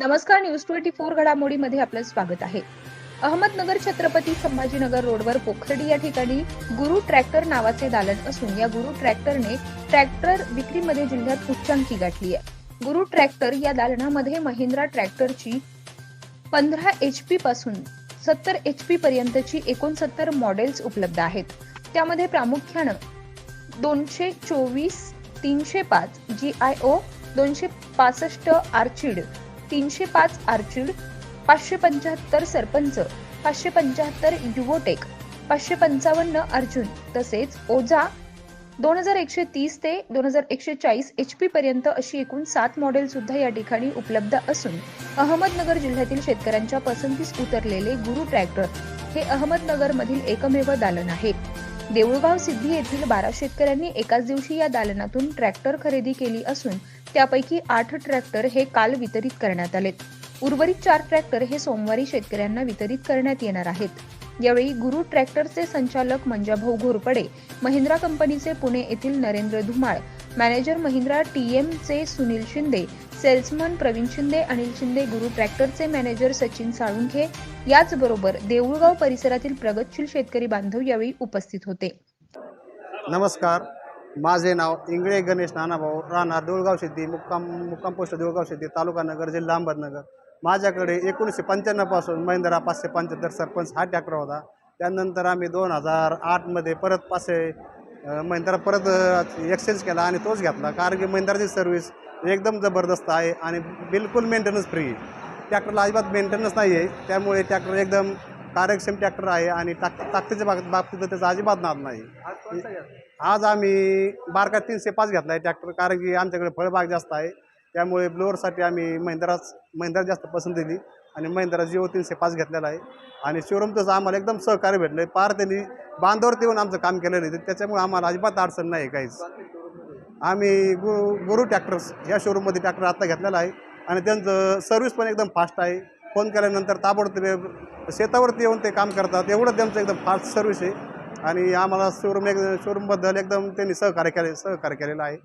नमस्कार news twenty four घडामोडीमध्ये आपलं स्वागत आहे. अहमदनगर छत्रपती संभाजीनगर रोडवर पोखर्डी या ठिकाणी गुरु ट्रॅक्टर नावाचे दालन असून या गुरु ट्रॅक्टरने ट्रॅक्टर विक्रीमध्ये जिल्ह्यात उच्चांकी गाठली आहे. गुरु ट्रॅक्टर या दालनामध्ये महिंद्रा ट्रॅक्टरची पंधरा एच पी पासून सत्तर एच पी पर्यंतची एकोणसत्तर मॉडेल्स उपलब्ध आहेत. त्यामध्ये प्रामुख्यानं दोनशे चोवीस तीनशे पाच जी आय ओ दोनशे पासष्ट आर्चिड तीनशे पाच आर्चिड पाचशे पंच्याहत्तर सरपंच पाचशे पंच्याहत्तर युवोटेक पाचशे पंचावन्न अर्जुन तसेच ओझा दोन हजार एकशे तीस ते दोन हजार एकशे चाळीस एच पी पर्यंत अशी एकूण सात मॉडेल सुद्धा या ठिकाणी उपलब्ध असून अहमदनगर जिल्ह्यातील शेतकऱ्यांच्या पसंतीस उतरलेले गुरु ट्रॅक्टर हे अहमदनगर मधील एकमेव दालन आहे. देऊळगाव सिद्धी येथील बारा शेतकऱ्यांनी एकाच दिवशी या दालनातून ट्रॅक्टर खरेदी केली असून त्यापैकी आठ ट्रॅक्टर हे काल वितरित करण्यात आलेत. उर्वरित चार ट्रॅक्टर हे सोमवारी शेतकऱ्यांना वितरित करण्यात येणार आहेत. यावेळी गुरु ट्रॅक्टरचे संचालक मंजाभाऊ घोरपडे महिंद्रा कंपनीचे पुणे येथील नरेंद्र धुमाळ मॅनेजर महिंद्रा टीएम चे सुनील शिंदे सेल्समन प्रवीण शिंदे अनिल शिंदे गुरु ट्रॅक्टरचे मॅनेजर सचिन साळुंखे याचबरोबर देऊळगाव परिसरातील प्रगतशील शेतकरी बांधव यावेळी उपस्थित होते. नमस्कार. माझे नाव इंगळे गणेश नानाभाऊ राहणार देऊळगाव शेती मुक्काम मुक्काम पोस्ट देऊळगाव शेती तालुका नगर जिल्हा अहमदनगर. माझ्याकडे एकोणीसशे पंच्याण्णवपासून महिंद्रा पाचशे पंच्याहत्तर सरपंच हा ट्रॅक्टर होता. त्यानंतर आम्ही दोन हजार आठमध्ये परत पाचशे महिंद्रा परत एक्सचेंज केला आणि तोच घेतला. कारण की महिंद्राची सर्व्हिस एकदम जबरदस्त आहे आणि बिलकुल मेंटेनन्स फ्री ट्रॅक्टरला अजिबात मेंटेनन्स नाही आहे त्यामुळे ट्रॅक्टर एकदम कार्यक्षम ट्रॅक्टर आहे आणि टाक ताकदीच्या बाबतीत बाबतीत त्याचा अजिबात नाद नाही. आज आम्ही बारका तीनशे पाच घेतला आहे ट्रॅक्टर कारण की आमच्याकडे फळबाग जास्त आहे. त्यामुळे ब्लोअरसाठी आम्ही महिंद्राच महिंद्रा जास्त पसंत दिली आणि महिंद्रा जिओ तीनशे पाच घेतलेला आहे. आणि शोरूमचं आम्हाला एकदम सहकार्य भेटलं आहे पार त्यांनी बांधावरती येऊन आमचं काम केलेलं आहे. त्याच्यामुळे आम्हाला अजिबात अडचण नाही काहीच. आम्ही गुरु गुरु ट्रॅक्टर्स या शोरूममध्ये ट्रॅक्टर आत्ता घेतलेला आहे. आणि त्यांचं सर्व्हिस पण एकदम फास्ट आहे. फोन केल्यानंतर ताबडतोब शेतावरती येऊन ते काम करतात. एवढं त्यांचं एकदम फास्ट सर्व्हिस आहे. आणि आम्हाला शोरूम एक शोरूमबद्दल एकदम त्यांनी सहकार्य केले सहकार्य केलेलं आहे.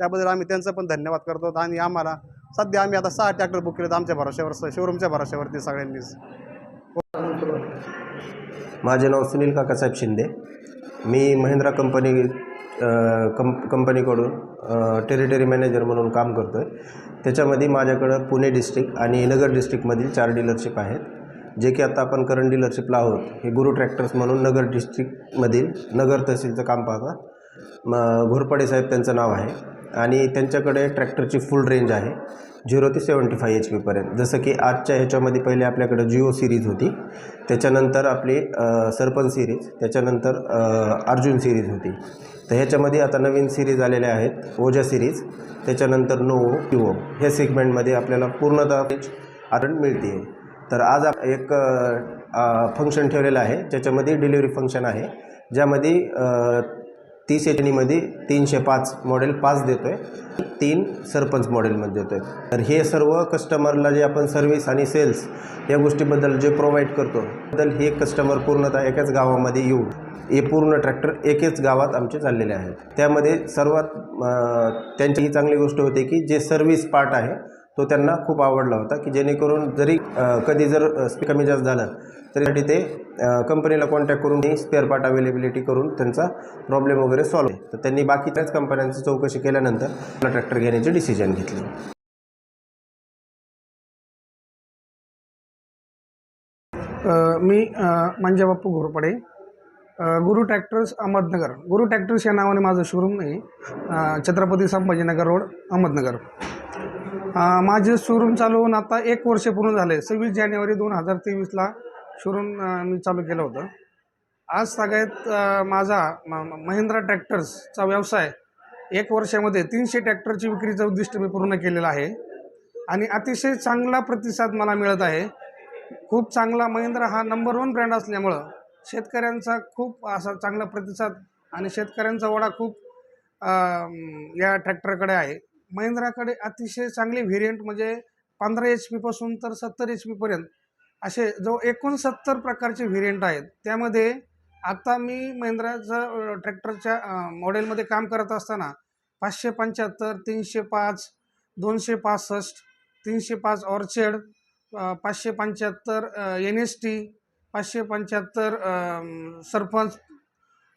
त्याबद्दल आम्ही त्यांचं पण धन्यवाद करतो. आणि आम्हाला सध्या आम्ही आता सहा ट्रॅक्टर बुक केलेत आमच्या भरोश्यावर शोरूमच्या भरोश्यावरती सगळ्यांनीच. माझे नाव सुनील काकासाहेब शिंदे. मी महिंद्रा कंपनी कं कंपनीकडून टेरिटरी मॅनेजर म्हणून काम करतो आहे त्याच्यामध्ये माझ्याकडं पुणे डिस्ट्रिक्ट आणि नगर डिस्ट्रिक्टमधील चार डीलरशिप आहेत. जे की आता आपण करंट डीलरशिपला आहोत हे गुरु ट्रॅक्टर्स म्हणून नगर डिस्ट्रिक्टमधील नगर तहसीलचं काम पाहतात म घोरपडे साहेब त्यांचं नाव आहे. आणि त्यांच्याकडे ट्रॅक्टरची फुल रेंज आहे. झिरो ते सेवन्टी फाय एच पीपर्यंत जसं की आजच्या ह्याच्यामध्ये पहिले आपल्याकडं जिओ सिरीज होती. त्याच्यानंतर आपली सरपंच सिरीज त्याच्यानंतर अर्जुन सिरीज होती. तर ह्याच्यामध्ये आता नवीन सिरीज आलेल्या आहेत. ओजा सिरीज त्याच्यानंतर नोवो किवो ह्या सेगमेंटमध्ये आपल्याला पूर्णतः आरण मिळते. तर आज आप एक फंक्शन ठेवलेलं आहे. ज्याच्यामध्ये डिलिव्हरी फंक्शन आहे. ज्यामध्ये तीस एटणीमध्ये तीनशे पाच मॉडेल पाच देतो आहे तीन सरपंच मॉडेलमध्ये देतो आहे तर हे सर्व कस्टमरला जे आपण सर्व्हिस आणि सेल्स या गोष्टीबद्दल जे प्रोव्हाइड करतो बद्दल हे कस्टमर पूर्णतः एकाच गावामध्ये येऊन हे पूर्ण ट्रॅक्टर एकेच गावात आमचे चाललेले आहेत. त्यामध्ये सर्वात त्यांची ही चांगली गोष्ट होते की जे सर्व्हिस पार्ट आहे तो त्यांना खूप आवडला होता की जेणेकरून जरी कधी जर कमी जास्त झालं तरीसाठी ते कंपनीला कॉन्टॅक्ट करून स्पेअर पार्ट अवेलेबिलिटी करून त्यांचा प्रॉब्लेम वगैरे सॉल्व्ह तर त्यांनी बाकीच्याच कंपन्यांची चौकशी केल्यानंतर मला ट्रॅक्टर घेण्याची डिसिजन घेतली. मी म्हणजे बाप्पू घोरपडे. गुरु ट्रॅक्टर्स अहमदनगर. गुरु ट्रॅक्टर्स या नावाने माझं शोरूम आहे. छत्रपती संभाजीनगर रोड अहमदनगर. माझे शोरूम चालू होऊन आता एक वर्ष पूर्ण झाले. सव्वीस जानेवारी दोन हजार तेवीसला शोरूम मी चालू केलं होतं. आज सगळ्यात माझा म- महिंद्रा ट्रॅक्टर्सचा व्यवसाय एक वर्षामध्ये तीनशे ट्रॅक्टरची विक्रीचं उद्दिष्ट मी पूर्ण केलेलं आहे. आणि अतिशय चांगला प्रतिसाद मला मिळत आहे. खूप चांगला महिंद्रा हा नंबर वन ब्रँड असल्यामुळं शेतकऱ्यांचा खूप असा चांगला प्रतिसाद आणि शेतकऱ्यांचा ओढा खूप या ट्रॅक्टरकडे आहे. महिंद्राकडे अतिशय चांगले व्हेरियंट म्हणजे पंधरा एच पीपासून तर सत्तर एच पीपर्यंत असे जो एकोणसत्तर प्रकारचे व्हेरियंट आहेत. त्यामध्ये आता मी महिंद्राचं ट्रॅक्टरच्या मॉडेलमध्ये काम करत असताना पाचशे पंच्याहत्तर तीनशे पाच दोनशे पासष्ट तीनशे पाच ऑर्चेड पाचशे पंच्याहत्तर एन एस टी पाचशे पंच्याहत्तर सरपंच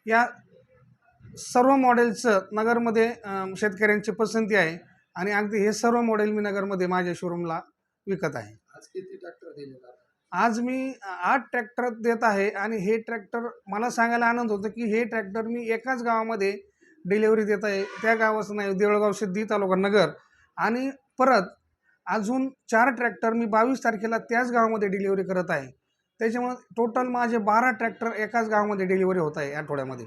या सर्व मॉडेलचं नगरमध्ये शेतकऱ्यांची पसंती आहे. आणि अगदी हे सर्व मॉडेल मी नगरमध्ये माझ्या शोरूमला विकत आहे. आज मी आठ ट्रॅक्टर देत आहे आणि हे ट्रॅक्टर मला सांगायला आनंद होतो की हे ट्रॅक्टर मी एकाच गावामध्ये डिलेवरी देत आहे. त्या गावाचं नाही देवळगाव सिद्धी तालुका नगर. आणि परत अजून चार ट्रॅक्टर मी बावीस तारखेला त्याच गावामध्ये डिलिव्हरी करत आहे. त्याच्यामुळे टोटल माझे बारा ट्रॅक्टर एकाच गावामध्ये डिलिव्हरी होत आहे आठवड्यामध्ये.